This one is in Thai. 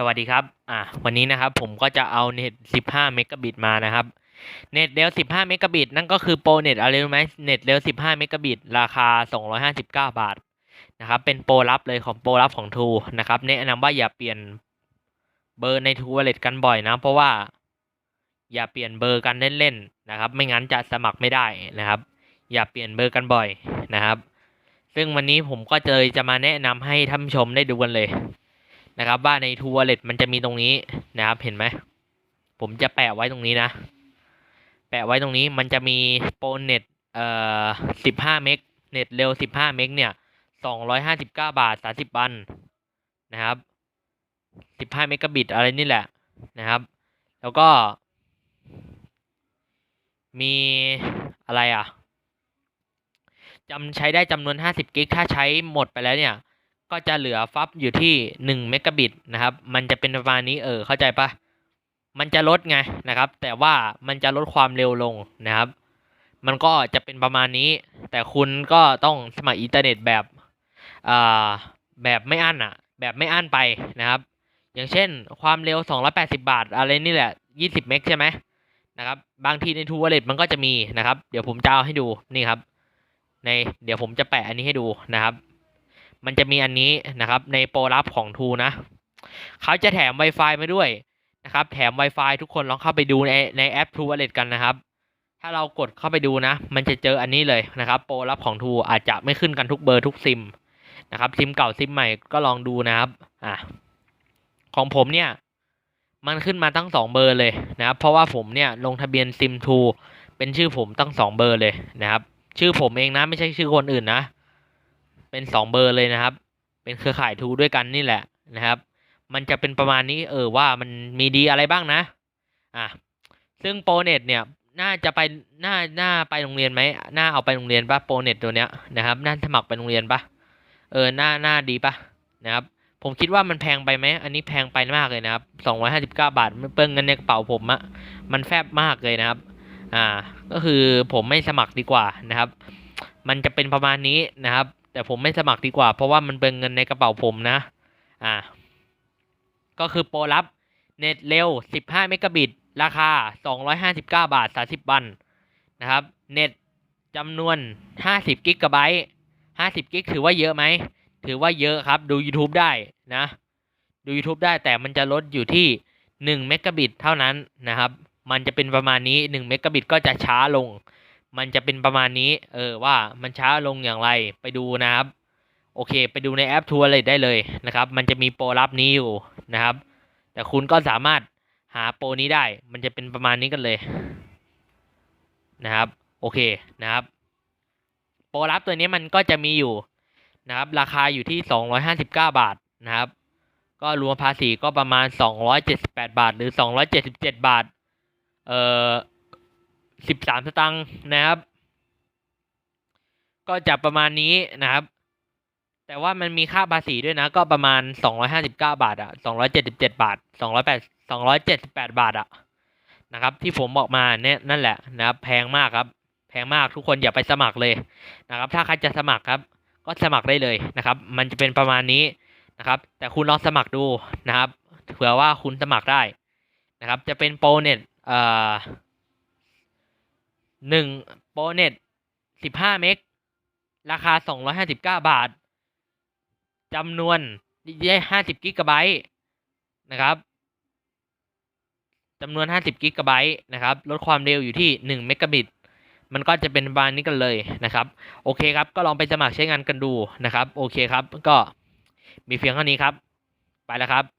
สวัสดีครับ อ่า วันนี้นะครับผมก็จะเอาเน็ต 15 เมกะบิตมานะครับ เน็ตเร็ว 15 เมกะบิตนั่นก็คือโปรเน็ตอะไรรู้ไหมเน็ตเร็ว 15 เมกะบิตราคา 259 บาทนะครับ เป็นโปรลับเลยของโปรลับของ True นะครับแนะนำว่าอย่าเปลี่ยนเบอร์ใน True Wallet กันบ่อยนะ เพราะว่าอย่าเปลี่ยนเบอร์กันเล่นๆนะครับ ไม่งั้นจะสมัครไม่ได้นะครับ อย่าเปลี่ยนเบอร์กันบ่อยนะครับ ซึ่งวันนี้ผมก็เลยจะมาแนะนำให้ท่านผู้ชมได้ดูกันเลย นะครับว่าใน True Wallet มันจะมีตรงนี้นะครับเห็นไหมผมจะแปะไว้ตรงนี้นะ แปะไว้ตรงนี้มันจะมีโปรเน็ตเอ่อ15เมกเน็ตเร็ว15เมกเนี่ย259บเก้าบาท30วันนะครับ15เมกะบิตอะไรนี่แหละนะครับ แล้วก็ มีอะไรอะจำใช้ได้จำนวน50กิกถ้าใช้หมดไปแล้วเนี่ย ก็จะเหลือฟับอยู่ที่หนึ่งเมกะบิตนะครับ มันจะเป็นประมาณนี้เออเข้าใจปะมันจะลดไงนะครับ แต่ว่ามันจะลดความเร็วลงนะครับ มันก็จะเป็นประมาณนี้ แต่คุณก็ต้องสมัครอินเทอร์เน็ตแบบอ่าแบบไม่อั้นอะ แบบไม่อั้นไปนะครับ อย่างเช่นความเร็ว 280 บาท อะไรนี่แหละ 20 เมกใช่ไหมนะครับ บางทีใน True Wallet มันก็จะมีนะครับ เดี๋ยวผมจะเอาให้ดูนี่ครับ ในเดี๋ยวผมจะแปะอันนี้ให้ดูนะครับ มันจะมีอันนี้นะครับ ในโปรลับของทูนะเขาจะแถม Wi-Fi มาด้วยนะครับ แถม Wi-Fi ทุกคนลองเข้าไปดูในในแอป True Wallet กันนะครับ ถ้าเรากดเข้าไปดูนะ มันจะเจออันนี้เลยนะครับ โปรลับของทูอาจจะไม่ขึ้นกันทุกเบอร์ทุกซิมนะครับซิมเก่าซิมใหม่ก็ลองดูนะครับอะของผมเนี่ย มันขึ้นมาตั้งสองเบอร์เลยนะครับ เพราะว่าผมเนี่ยลงทะเบียนซิมทูเป็นชื่อผมตั้งสองเบอร์เลยนะครับ ชื่อผมเองนะไม่ใช่ชื่อคนอื่นนะ เป็นสองเบอร์เลยนะครับ เป็นเครือข่ายทูด้วยกันนี่แหละนะครับ มันจะเป็นประมาณนี้เออว่ามันมีดีอะไรบ้างนะอะซึ่งโปรเน็ตเนี่ยน่าจะไปน่าน่าไปโรงเรียนไหมน่าเอาไปโรงเรียนปะโปรเน็ตตัวเนี้ยนะครับน่าสมัครไปโรงเรียนปะเออน่าน่าดีปะนะครับผมคิดว่ามันแพงไปไหม อันนี้แพงไปมากเลยนะครับสองร้อยห้าสิบเก้าบาทมันเปิ้งเงินในกระเป๋าผมอะมันแฟบมากเลยนะครับ อ่า ก็คือผมไม่สมัครดีกว่านะครับ มันจะเป็นประมาณนี้นะครับแต่ผมไม่สมัครดีกว่า เพราะว่ามันเป็นเงินในกระเป๋าผมนะ อ่า ก็คือโปรลับเน็ตเร็ว 15 เมกะบิต ราคา 259 บาท 30 วัน นะครับ เน็ตจำนวน 50 กิกะไบต์ 50 กิกถือว่าเยอะไหม ถือว่าเยอะครับ ดู YouTube ได้นะ ดู YouTube ได้แต่มันจะลดอยู่ที่ 1 เมกะบิตเท่านั้นนะครับ มันจะเป็นประมาณนี้ 1 เมกะบิตก็จะช้าลง มันจะเป็นประมาณนี้ เออว่ามันช้าลงอย่างไรไปดูนะครับ โอเค ไปดูในแอปทัวร์เลยได้เลยนะครับ มันจะมีโปรลับนี้อยู่นะครับ แต่คุณก็สามารถหาโปรนี้ได้ มันจะเป็นประมาณนี้กันเลยนะครับ โอเคนะครับ โปรลับตัวนี้มันก็จะมีอยู่นะครับ ราคาอยู่ที่ 259 บาทนะครับ ก็รวมภาษีก็ประมาณ 278 บาท หรือ 277 บาท เอ่อ 13สตางค์นะครับ ก็จะประมาณนี้นะครับ แต่ว่ามันมีค่าภาษีด้วยนะ ก็ประมาณ259บาทอะ277บาท208 278บาทอะนะครับ ที่ผมบอกมาเนี่ยนั่นแหละนะครับ แพงมากครับ แพงมากทุกคนอย่าไปสมัครเลยนะครับ ถ้าใครจะสมัครครับ ก็สมัครได้เลยนะครับ มันจะเป็นประมาณนี้นะครับ แต่คุณลองสมัครดูนะครับเผื่อว่าคุณสมัครได้นะครับ จะเป็นโปรเน็ตเอ่อ หนึ่งโปรเน็ตสิบห้าเมกราคาสองร้อยห้าสิบเก้าบาทจำนวนได้ห้าสิบกิกะไบต์นะครับจำนวนห้าสิบกิกะไบต์นะครับ ลดความเร็วอยู่ที่หนึ่งเมกะบิตมันก็จะเป็นประมาณนี้กันเลยนะครับ โอเคครับ ก็ลองไปสมัครใช้งานกันดูนะครับ โอเคครับ ก็มีเพียงเท่านี้ครับ ไปแล้วครับ